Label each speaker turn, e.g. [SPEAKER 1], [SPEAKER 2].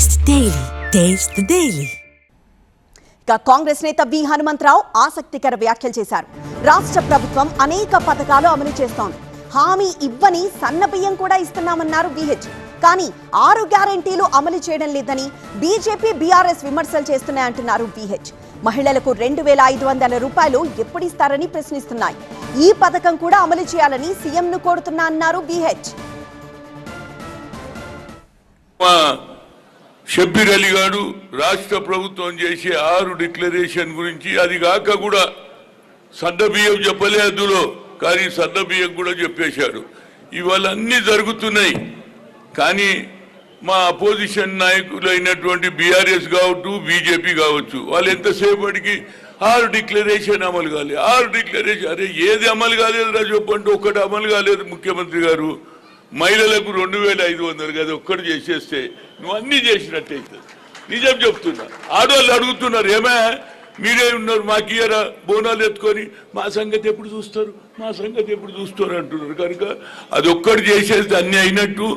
[SPEAKER 1] Daily. Taste the Daily.
[SPEAKER 2] ఇక కాంగ్రెస్ నేత V. Hanumantharao ఆసక్తికర వ్యాఖ్యలు చేశారు. రాష్ట్ర ప్రభుత్వం అనేక పథకాలు అమలు చేస్తోంది. హామీ ఇవ్వని సన్న బియ్యం కూడా ఇస్తున్నామన్నారు విహెచ్ కానీ ఆరు గ్యారెంటీలు అమలు చేయడం లేదని బీజేపీ బీఆర్ఎస్ విమర్శలు చేస్తున్నాయంటున్నారు విహెచ్ మహిళలకు రెండు వేల ఐదు వందల రూపాయలు ఎప్పుడు ఇస్తారని ప్రశ్నిస్తున్నాయి. ఈ పథకం కూడా అమలు చేయాలని సీఎంను కోరుతున్నా అన్నారు విహెచ్
[SPEAKER 3] మా షబ్బీర్ అలీ గారు రాష్ట్ర ప్రభుత్వం చేసే ఆరు డిక్లరేషన్ గురించి అది కాక కూడా సర్దబియ్యం చెప్పలే అందులో కానీ సన్న బియ్యం కూడా చెప్పేశారు. ఇవాళ అన్ని జరుగుతున్నాయి. కానీ మా అపోజిషన్ నాయకులు అయినటువంటి బీఆర్ఎస్ కావచ్చు బీజేపీ కావచ్చు వాళ్ళు ఎంతసేపటికి ఆరు డిక్లరేషన్ అమలు కాలేదు ఆరు డిక్లరేషన్ అరే ఏది అమలు కాలేదురా చెప్పండి ఒక్కటి అమలు కాలేదు ముఖ్యమంత్రి గారు. మహిళలకు రెండు వేల ఐదు వందలు కదా ఒక్కటి చేసేస్తే నువ్వు అన్ని చేసినట్టే అవుతుంది. నిజం చెప్తున్నా. ఆడవాళ్ళు అడుగుతున్నారు ఏమే మీరే ఉన్నారు మాకు ఇయ్యరా బోనాలు ఎత్తుకొని? మా సంగతి ఎప్పుడు చూస్తారు? మా సంగతి ఎప్పుడు చూస్తారు? అంటున్నారు. కనుక అది ఒక్కటి చేసేస్తే అన్ని అయినట్టు